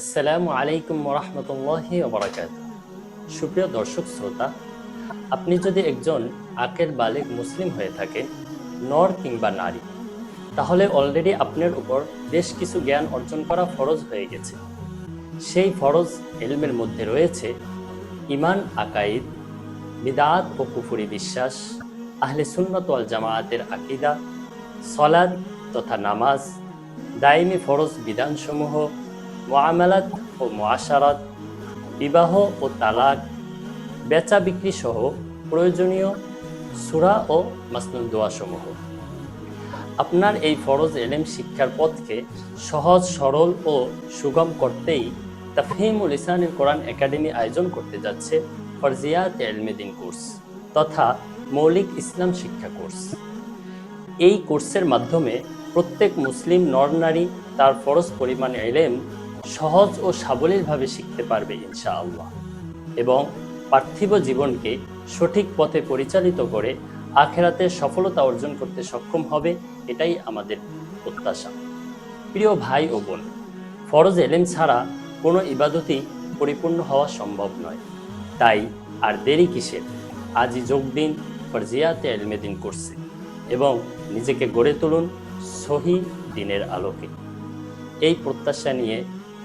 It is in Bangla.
আসসালামু আলাইকুম রহমতুল্লাহি ওবরাকাত। সুপ্রিয় দর্শক শ্রোতা, আপনি যদি একজন আকের বালিক মুসলিম হয়ে থাকেন, নর কিংবা নারী, তাহলে অলরেডি আপনার উপর বেশ কিছু জ্ঞান অর্জন করা ফরজ হয়ে গেছে। সেই ফরজ এলমের মধ্যে রয়েছে ইমান আকাইদ, বিদাত ও কুফুরি বিশ্বাস, আহলে সুন্নত ওয়াল জামায়াতের আকিদা সলাদ তথা নামাজ দাইমি ফরজ বিধানসমূহ মোয়ামেলাত ও মোয়াশারাত বিবাহ ও তালাক, বেচা বিক্রি সহ প্রয়োজনীয় সুরা ও মাসনুল দোয়াসমূহ। আপনার এই ফরজ এলেম শিক্ষার পথকে সহজ, সরল ও সুগম করতেই তাফহিমুল ইসলামের কোরআন একাডেমি আয়োজন করতে যাচ্ছে ফরজিয়াত এলমেদিন কোর্স তথা মৌলিক ইসলাম শিক্ষা কোর্স। এই কোর্সের মাধ্যমে প্রত্যেক মুসলিম নরনারী তার ফরজ পরিমাণ এলেম সহজ ও সাবলীলভাবে শিখতে পারবে, ইনশাআল্লাহ। এবং পার্থিব জীবনকে সঠিক পথে পরিচালিত করে আখেরাতে সফলতা অর্জন করতে সক্ষম হবে, এটাই আমাদের প্রত্যাশা। প্রিয় ভাই ও বোন, ফরজ এলেম ছাড়া কোনো ইবাদতই পরিপূর্ণ হওয়া সম্ভব নয়। তাই আর দেরি কিসের? আজই যোগ দিন, ফরজিয়াতে এলমেদিন করছে এবং নিজেকে গড়ে তুলুন সহি দিনের আলোকে। এই প্রত্যাশা নিয়ে